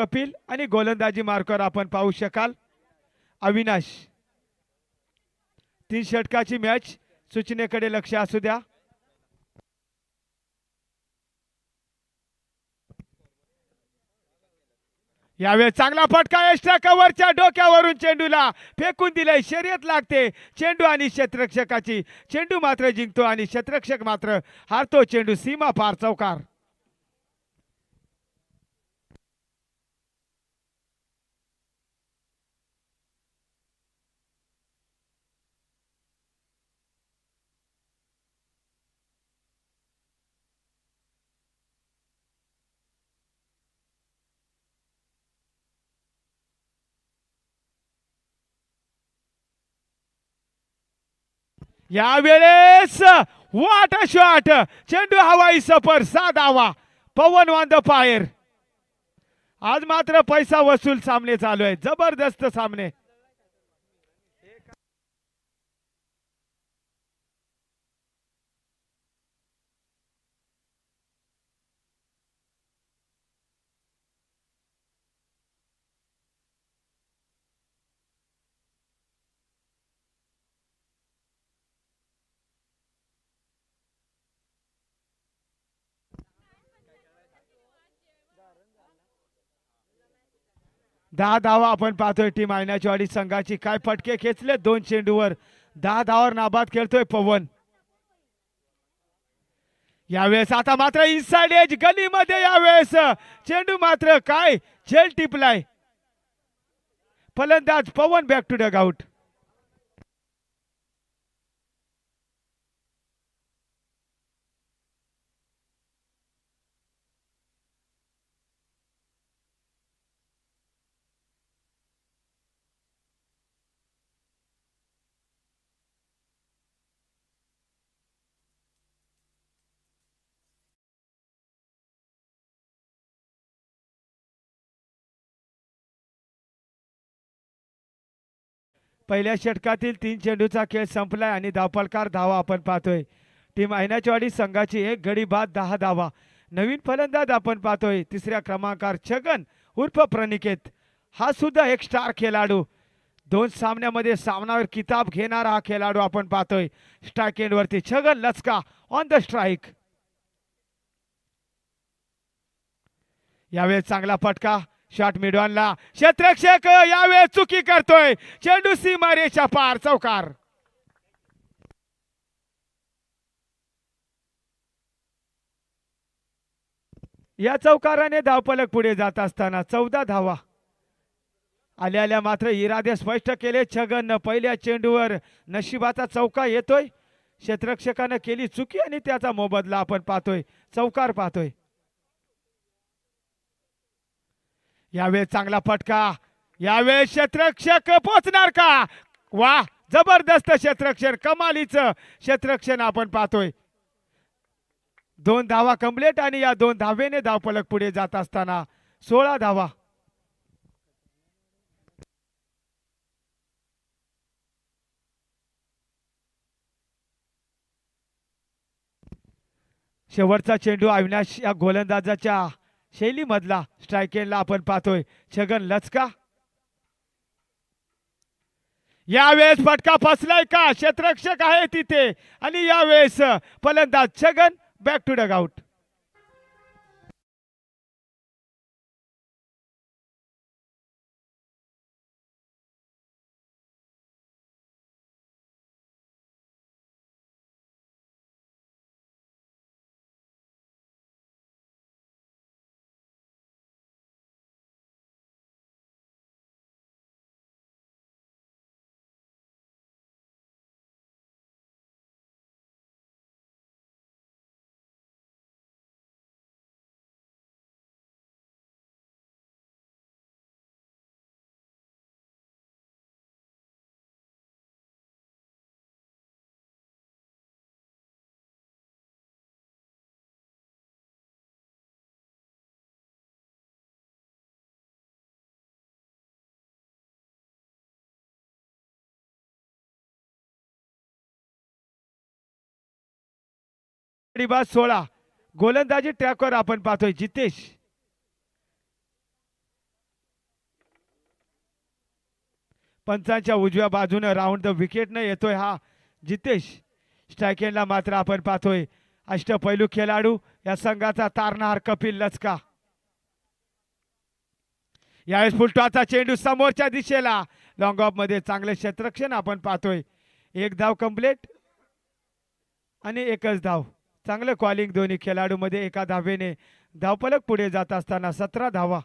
कपिल आणि गोलंदाजी मार्कर आपण पाहू शकाल. अविनाश. तीन षटकाची मॅच सूचनेकडे लक्ष असू द्या. यावेळी चांगला फटका एक्स्ट्रा कव्हरच्या डोक्यावरून चेंडूला फेकून दिलाय शर्यत लागते. चेंडू आणि क्षेत्रक्षकाची चेंडू मात्र जिंकतो आणि क्षेत्रक्षक मात्र हारतो. चेंडू सीमा पार चौकार. यावेळेस वाट शॉट. चेंडू हवाई सफर सा धावा पवन वांद पायर. आज मात्र पैसा वसूल सामने चालू आहे. जबरदस्त सामने. दहा धावा आपण पाहतोय टीम आयनाचीवाडी संघाची. काय फटके खेचले? दोन चेंडूवर. दहा धावावर नाबाद खेळतोय पवन. यावेळेस आता मात्र इनसाइड एज गलीमध्ये यावेळेस. चेंडू मात्र काय? झेल टिपलाय. फलंदाज पवन बॅक टू डग आउट पहिल्या षटकातील तीन चेंडूचा खेळ संपलाय आणि धावपलकार धावा आपण पाहतोय. टीम ऐनाचवाडी संघाची एक गडी बाद दहा धावा. नवीन फलंदाज आपण पाहतोय. तिसऱ्या क्रमांकावर छगन उर्फ प्रणिकेत. हा सुद्धा एक स्टार खेळाडू. दोन सामन्यामध्ये सामनावर किताब घेणारा हा खेळाडू आपण पाहतोय. Strike एंडवरती Chhagan Lachka on the strike यावेळेस चांगला फटका. शॉट मिडवानला क्षेत्रक्षक यावेळेस चुकी करतोय. चेंडू सीमारेच्या पार. चौकार. या चौकाराने धावपलक पुढे जात असताना चौदा धावा. आल्या आल्या मात्र इरादे स्पष्ट केले छगन पहिल्या चेंडूवर नशिबाचा चौका येतोय. क्षेत्रक्षकानं केली चुकी आणि त्याचा मोबदला आपण पाहतोय. चौकार पाहतोय. यावेळेस चांगला फटका. यावेळेस क्षेत्रक्षक पोचणार का? वा जबरदस्त क्षेत्रक्षण कमालीचं क्षेत्रक्षण आपण पाहतोय. दोन धावा कम्प्लेट आणि या दोन धावेने धावपलक पुढे जात असताना सोळा धावा. शेवटचा चेंडू अविनाश या गोलंदाजाच्या शैलीमधला स्ट्राईक आपण पाहतोय. छगन लचका. यावेळेस फटका फसलाय का? क्षेत्ररक्षक आहे तिथे आणि यावेळेस फलंदाज Chhagan back to dugout रिबाज सोळा गोलंदाजी ट्रॅकवर आपण पाहतोय जितेश. पंचांच्या उजव्या बाजूने राऊंड द विकेट न येतोय हा जितेश. स्ट्रायकेनला मात्र आपण पाहतोय अष्टपैलू खेळाडू या संघाचा तारणार कपिल लचका. यावेळेस फुलटाचा चेंडू समोरच्या दिशेला. लॉंग ऑफमध्ये चांगलं क्षेत्रक्षण आपण पाहतोय. एक धाव कंप्लीट आणि एकच धाव. चांगलं कॉलिंग दोन्ही खेळाडूमध्ये. एका धावेने धावपलक पुढे जात असताना सतरा धावा.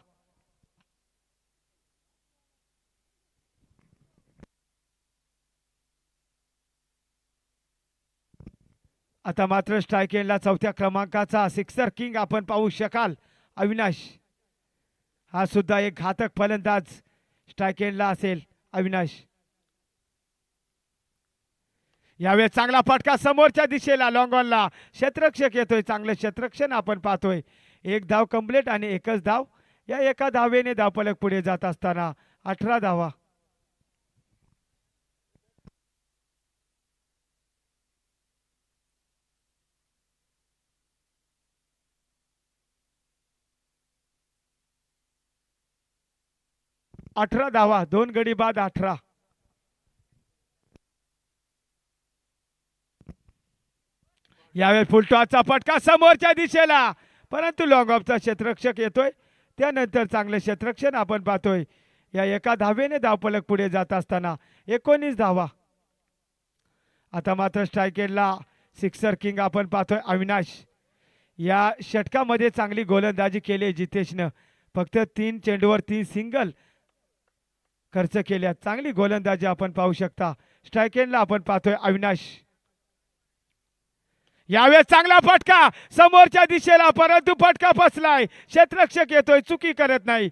आता मात्र स्ट्रायकेनला चौथ्या क्रमांकाचा सिक्सर किंग आपण पाहू शकाल. अविनाश. हा सुद्धा एक घातक फलंदाज स्ट्रायकेनला असेल. अविनाश. यावेळेस चांगला फटका समोरच्या दिशेला लॉंगॉनला क्षेत्रक्षक येतोय चांगलं क्षेत्रक्षण आपण पाहतोय. एक धाव कंप्लीट आणि एकच धाव. या एका धावेने धावपलक पुढे जात असताना अठरा धावा. अठरा धावा दोन गडी बाद अठरा. यावेळेस फुलटॉचा फटका समोरच्या दिशेला. परंतु लॉंग ऑफचा क्षेत्ररक्षक येतोय. त्यानंतर चांगलं क्षेत्ररक्षण आपण पाहतोय. या एका धावेने धावपलक पुढे जात असताना एकोणीस धावा. आता मात्र स्ट्रायकेडला सिक्सर किंग आपण पाहतोय अविनाश. या षटकामध्ये चांगली गोलंदाजी केली जितेशनं. फक्त तीन चेंडूवर तीन सिंगल खर्च केल्या चांगली गोलंदाजी आपण पाहू शकता. स्ट्रायकेंडला आपण पाहतोय अविनाश. यावेळेस चांगला फटका. समोरच्या दिशेला परंतु फटका फसलाय. क्षेत्ररक्षक येतोय चुकी करत नाही.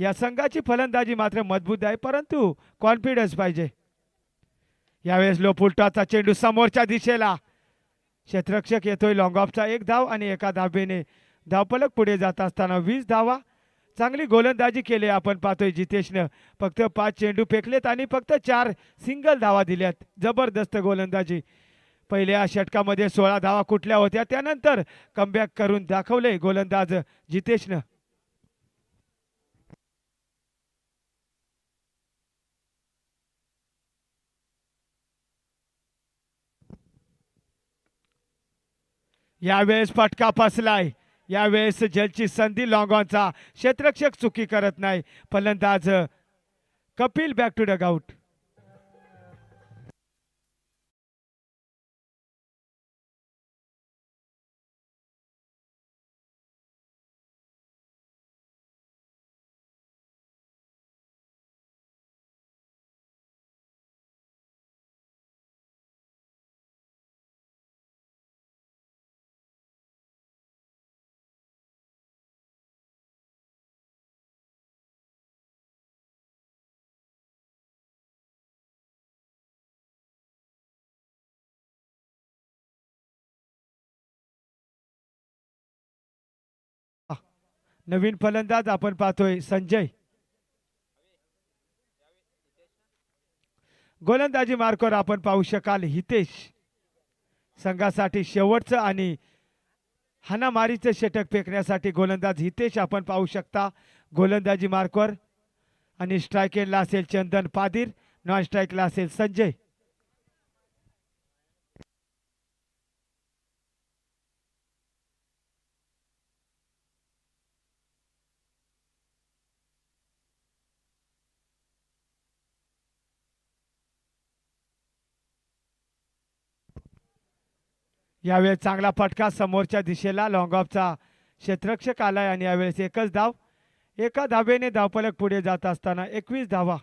या संघाची फलंदाजी मात्र मजबूत आहे परंतु कॉन्फिडन्स पाहिजे. यावेळेस लोपुलटाचा चेंडू समोरच्या दिशेला. क्षेत्ररक्षक येतोय लॉंग ऑफचा एक धाव आणि एका धाबेने धावपलक पुढे जात असताना वीस धावा. चांगली गोलंदाजी केली आपण पाहतोय जितेशनं. फक्त पाच चेंडू फेकलेत आणि फक्त चार सिंगल धावा दिल्यात. जबरदस्त गोलंदाजी. पहिल्या षटकामध्ये सोळा धावा कुठल्या होत्या? त्यानंतर कमबॅक करून दाखवले गोलंदाज जितेशनं. यावेळेस फटका फसलाय. यावेळेस जलची संधी लॉंगॉनचा क्षेत्रक्षक चुकी करत नाही. फलंदाज Kapil back to dugout नवीन फलंदाज आपण पाहतोय संजय. गोलंदाजी मार्कवर आपण पाहू शकाल हितेश. संघासाठी शेवटचं आणि हाणामारीचं षटक फेकण्यासाठी गोलंदाज हितेश आपण पाहू शकता. गोलंदाजी मार्कवर आणि स्ट्रायकेनला असेल चंदन पादीर नॉन स्ट्राईकला असेल संजय. यावेळेस चांगला फटका समोरच्या दिशेला लॉंग ऑफचा क्षेत्ररक्षक आलाय आणि यावेळेस एकच धाव. एका धावेने धावपलक पुढे जात असताना एकवीस धावा.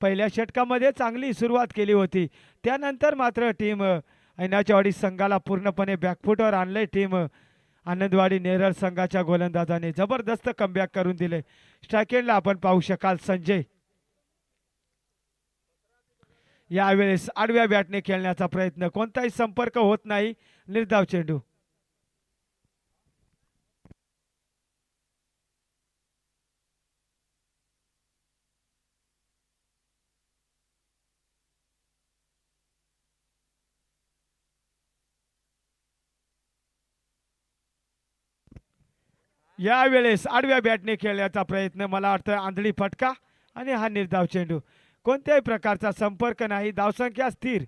पहिल्या षटकामध्ये चांगली सुरुवात केली होती. त्यानंतर मात्र टीम ऐनाचवाडी संघाला पूर्णपणे बॅकफुटवर आणले टीम आनंदवाडी नेरळ संघाच्या गोलंदाजाने जबरदस्त कमबॅक करून दिले. स्ट्रायकेंडला आपण पाहू शकाल संजय. यावेळेस आडव्या बॅटने खेळण्याचा प्रयत्न. कोणताही संपर्क होत नाही. निर्धाव चेंडू. यावेळेस आडव्या बॅटने खेळण्याचा प्रयत्न मला वाटतं आंधळी फटका आणि हा निर्धाव चेंडू. कोणत्याही प्रकारचा संपर्क नाही. धावसंख्या स्थिर.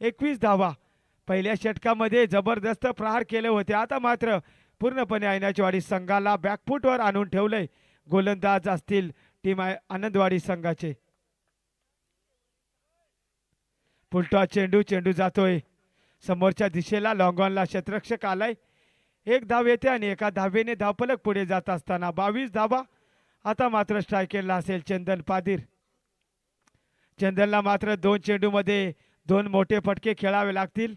एकवीस धावा. पहिल्या षटकामध्ये जबरदस्त प्रहार केले होते. आता मात्र पूर्णपणे ऐनाचीवाडी संघाला बॅकफूटवर आणून ठेवलंय. गोलंदाज असतील टीम आय- आनंदवाडी संघाचे. पुलटा चेंडू चेंडू जातोय. समोरच्या दिशेला लॉंगॉनला शत्रक्षक आलाय. एक धाव येते आणि एका धावेने धावपलक पुढे जात असताना बावीस धावा. आता मात्र स्ट्रायकेला असेल चंदन पादीर. चंदनला मात्र दोन चेंडूमध्ये दोन मोठे फटके खेळावे लागतील.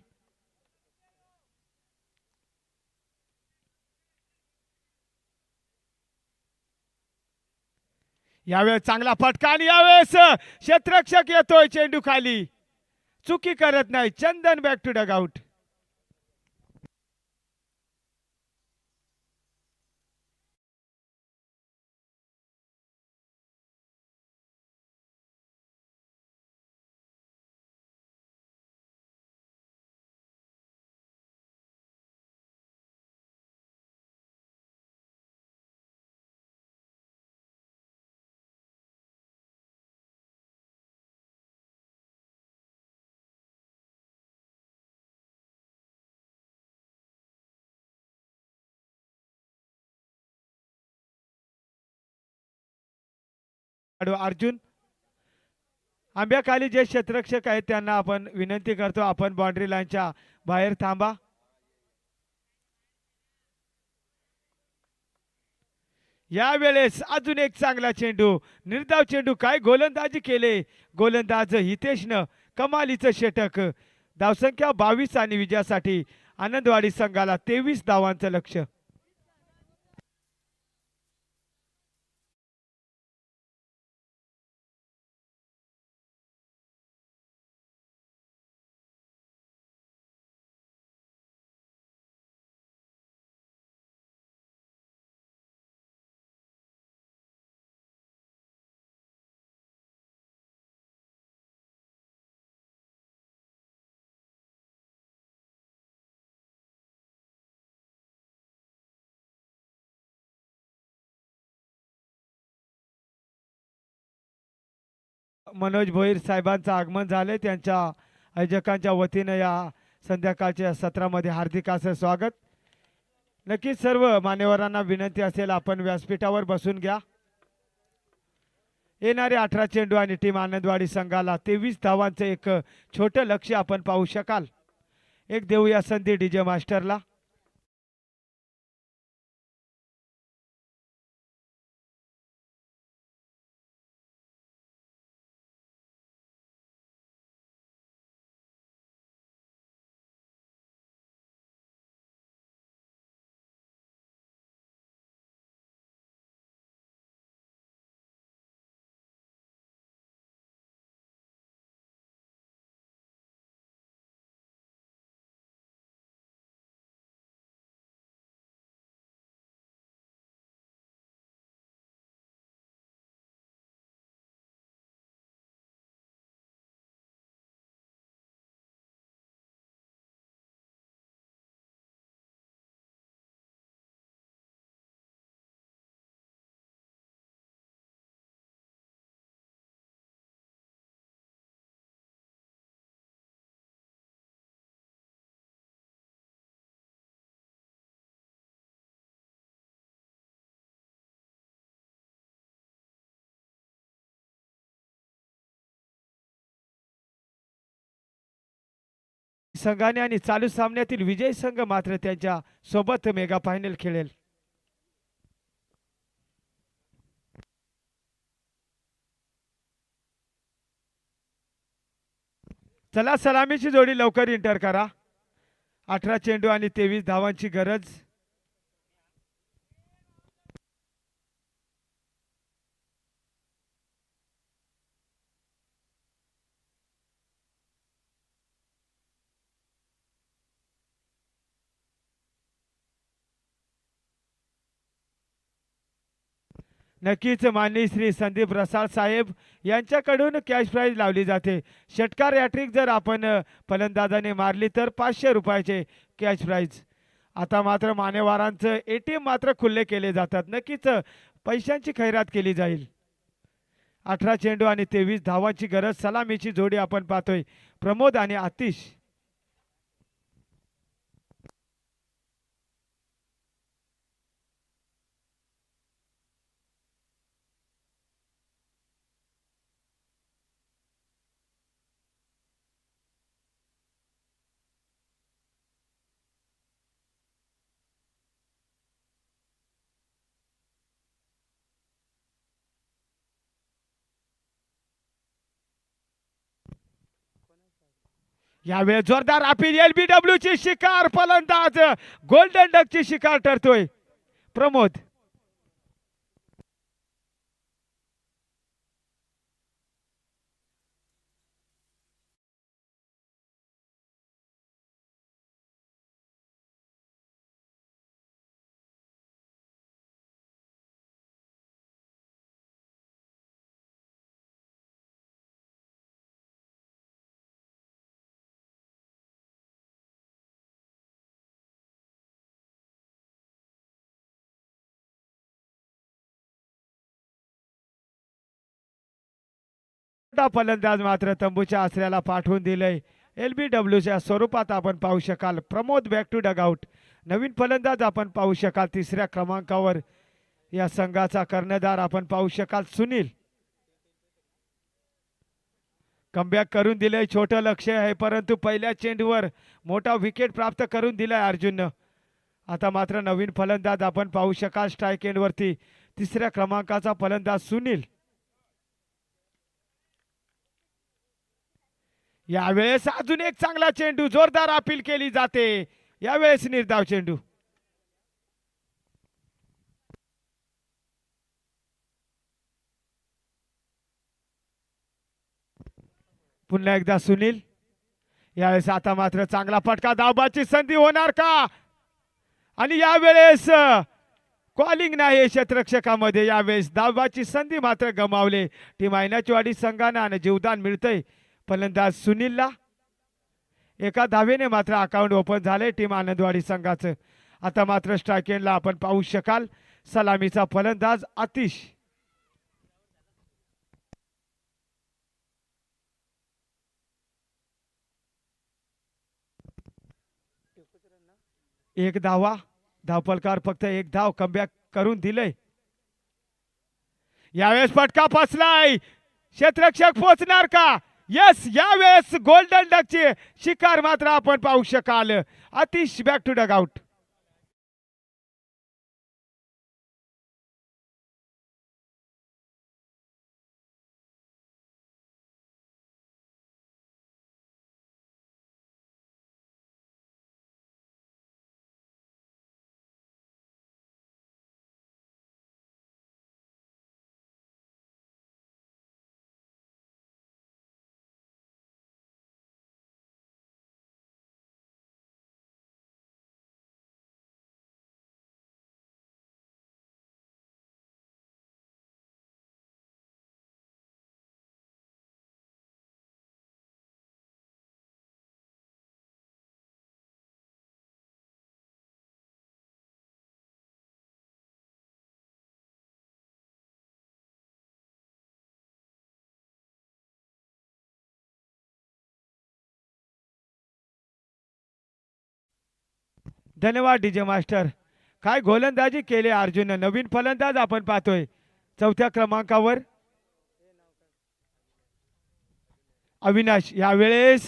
यावेळेस चांगला फटका आणि यावेळेस क्षेत्रक्षक येतोय चेंडू खाली चुकी करत नाही. Chandan back to dugout Arjun? आंब्याखाली जे क्षेत्ररक्षक आहेत त्यांना आपण विनंती करतो आपण बाउंड्री लाईनच्या बाहेर थांबा. यावेळेस अजून एक चांगला चेंडू निर्धाव चेंडू काय? गोलंदाजी केले. गोलंदाज हितेशनं कमालीचं षटक. धावसंख्या बावीस आणि विजयासाठी आनंदवाडी संघाला तेवीस धावांचं लक्ष मनोज भोईर साहेबांचं आगमन झाले त्यांच्या आयोजकांच्या वतीनं या संध्याकाळच्या सत्रामध्ये हार्दिक असं स्वागत. नक्कीच सर्व मान्यवरांना विनंती असेल आपण व्यासपीठावर बसून घ्या. येणारे अठरा चेंडू आणि टीम आनंदवाडी संघाला तेवीस धावांचं एक छोटं लक्ष आपण पाहू शकाल. एक देऊया संधी डीजे मास्टरला. संघाने आणि चालू सामन्यातील विजयी संघ मात्र त्यांच्यासोबत मेगा फायनल खेळेल. चला सलामीची जोडी लवकर इंटर करा. अठरा चेंडू आणि तेवीस धावांची गरज. नक्कीच माननीय श्री संदीप रसाळ साहेब यांच्याकडून कॅश प्राईज लावली जाते. षटकार हॅट्रिक जर आपण फलंदाजाने मारली तर पाचशे रुपयाचे कॅश प्राईज आता मात्र मानेवारांचं ए टी एम मात्र खुल्ले केले जातात. नक्कीच पैशांची खैरात केली जाईल. अठरा चेंडू आणि तेवीस धावांची गरज सलामीची जोडी आपण पाहतोय. प्रमोद आणि आतिश. यावेळी जोरदार अपील एल बी डब्ल्यू ची शिकार फलंदाज गोल्डन डक ची शिकार ठरतोय. प्रमोद. फलंदाज मात्र तंबूच्या आसऱ्याला पाठवून दिलंय. एल बी डब्ल्यूच्या स्वरूपात आपण पाहू शकाल. प्रमोद बॅक टू डगआउट नवीन फलंदाज आपण पाहू शकाल. तिसऱ्या क्रमांकावर या संघाचा कर्णधार आपण पाहू शकाल. सुनील. कमबॅक करून दिलंय. छोटं लक्ष आहे परंतु पहिल्या चेंडूवर मोठा विकेट प्राप्त करून दिलाय अर्जुननं. आता मात्र नवीन फलंदाज आपण पाहू शकाल. स्ट्राईक एंडवरती तिसऱ्या क्रमांकाचा फलंदाज सुनील. यावेळेस अजून एक चांगला चेंडू जोरदार अपील केली जाते. यावेळेस निर्धाव चेंडू. पुन्हा एकदा सुनील. यावेळेस आता मात्र चांगला फटका धावबाची संधी होणार का? आणि यावेळेस कॉलिंग नाही क्षेत्रक्षकामध्ये यावेळेस धावबाची संधी मात्र गमावले. टीम वाडी संघानं आणि जीवदान मिळतंय. फलंदाज सुनीलला. एका धावेने मात्र अकाउंट ओपन झाले टीम आनंदवाडी संघाचं. आता मात्र स्ट्रायकेंडला आपण पाहू शकाल. सलामीचा फलंदाज आतिश. एक धावा. धावपलकार फक्त एक धाव कमबॅक करून दिलंय. यावेळेस फटका फसलाय क्षेत्रक्षक पोचणार का? येस यावेळेस गोल्डन डकची शिकार मात्र आपण पाहू शकाल. Atish back to dugout धन्यवाद डीजे मास्टर. काय गोलंदाजी केली अर्जुन नवीन फलंदाज आपण पाहतोय. चौथ्या क्रमांकावर. अविनाश यावेळेस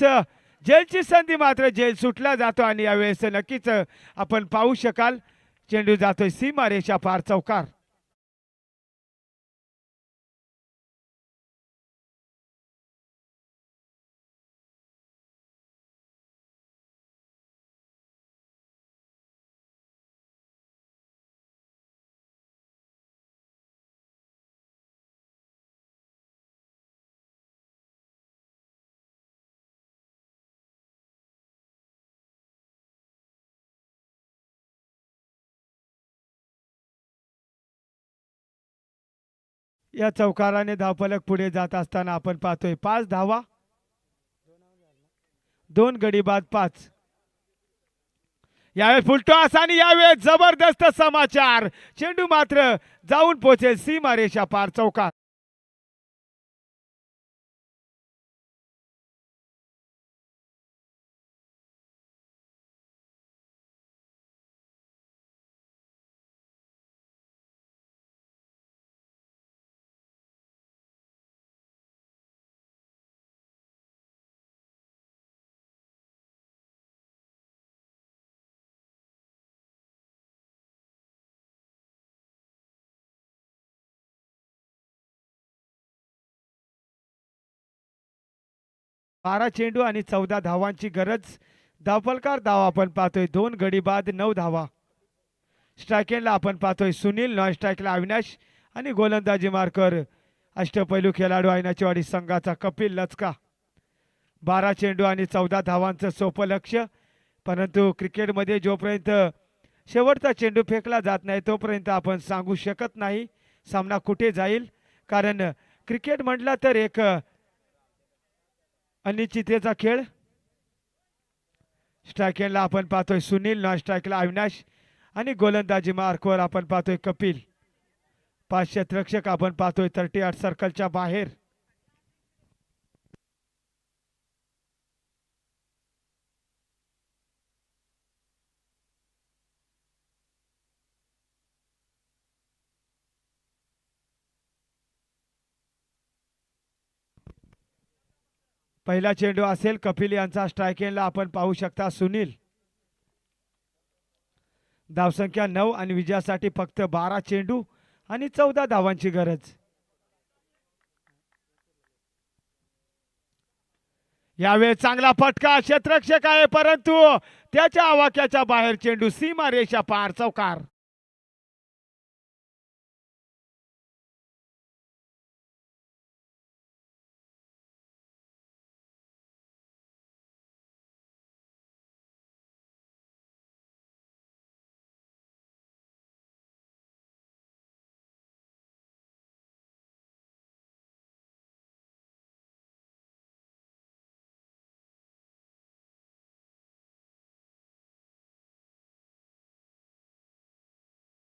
जेलची संधी मात्र जेल सुटला जातो आणि यावेळेस नक्कीच आपण पाहू शकाल. चेंडू जातोय सीमारेषा पार चौकार. या चौकाराने धावफलक पुढे जात असताना आपण पाहतोय पाच धावा. दोन गडी बाद पाच. यावेळेस फुलटॉस आणि यावेळेस जबरदस्त समाचार. चेंडू मात्र जाऊन पोहोचेल सीमा रेषा पार चौकात. बारा चेंडू आणि चौदा धावांची गरज. धावफलकार धावा आपण पाहतोय. दोन गडी बाद नऊ धावा. स्ट्रायकेनला आपण पाहतोय. सुनील नॉन स्ट्राईकला अविनाश आणि गोलंदाजी मार्कर. अष्टपैलू खेळाडू ऐनाचीवाडी संघाचा कपिल लचका. बारा चेंडू आणि चौदा धावांचं सोपं लक्ष. परंतु क्रिकेटमध्ये जोपर्यंत शेवटचा चेंडू फेकला जात नाही तोपर्यंत आपण सांगू शकत नाही सामना कुठे जाईल. कारण क्रिकेट म्हटला तर एक अनिश्चिततेचा खेळ. स्ट्रायकेनला आपण पाहतोय सुनील नॉन स्ट्राईकला अविनाश आणि गोलंदाजी मार्कवर आपण पाहतोय कपिल. पाच क्षेत्ररक्षक आपण पाहतोय थर्टी आठ सर्कलच्या बाहेर. पहिला चेंडू असेल कपिल यांचा स्ट्रायकेनला आपण पाहू शकता. सुनील. धावसंख्या नऊ आणि विजयासाठी फक्त बारा चेंडू आणि चौदा धावांची गरज. यावेळी चांगला फटका क्षेत्रक्षक आहे परंतु त्याच्या आवाक्याच्या बाहेर चेंडू सीमा रेषा पार चौकार.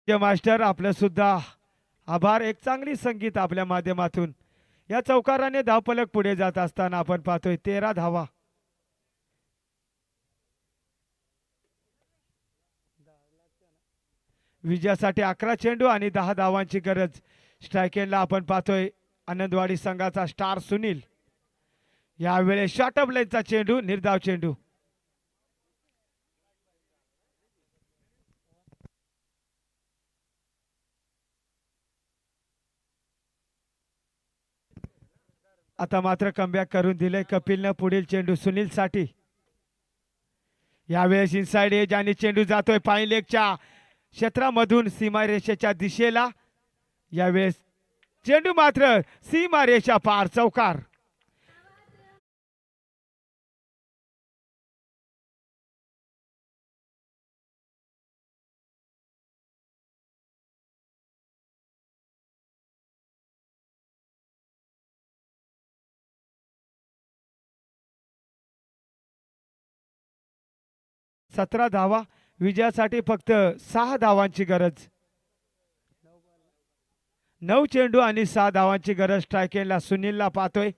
जे मास्टर आपलं सुद्धा आभार. एक चांगली संगीत आपल्या माध्यमातून. या चौकाराने धावपलक पुढे जात असताना आपण पाहतोय तेरा धावा. विजयासाठी अकरा चेंडू आणि दहा धावांची गरज. स्ट्रायकेनला आपण पाहतोय आनंदवाडी संघाचा स्टार सुनील. यावेळेस शॉर्ट ऑफ लाईनचा चेंडू निर्धाव चेंडू. आता मात्र कमबॅक करून दिले कपिलनं पुढील चेंडू सुनील साठी यावेळेस इनसाइड एज आणि चेंडू जातोय पाईन लेगच्या क्षेत्रामधून सीमारेषेच्या दिशेला. यावेळेस चेंडू मात्र सीमारेषा पार चौकार. सतरा धावा. विजयासाठी फक्त सहा धावांची गरज. नऊ चेंडू आणि सहा धावांची गरज स्ट्रायकेला सुनीलला पाहतोय.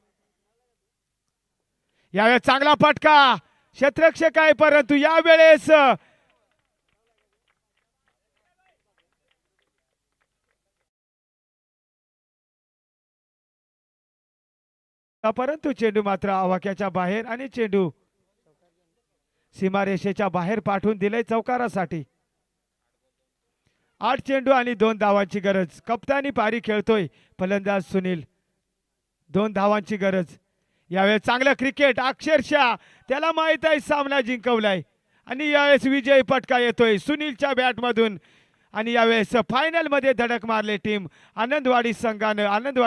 यावेळेस चांगला फटका. क्षेत्रक्षक आहे परंतु यावेळेस परंतु चेंडू मात्र आवाक्याच्या बाहेर आणि चेंडू सीमारेषेच्या बाहेर पाठवून दिले चौकारासाठी. आठ चेंडू आणि दोन धावांची गरज. कप्तानी पारी खेळतोय फलंदाज सुनील. दोन धावांची गरज. यावेळेस चांगलं क्रिकेट अक्षरशः त्याला माहीत आहे सामना जिंकवलाय. आणि यावेळेस विजय पटका येतोय सुनीलच्या बॅटमधून. आणि यावेळेस फायनलमध्ये धडक मारले टीम. आनंदवाडी संघानं आनंदवाडी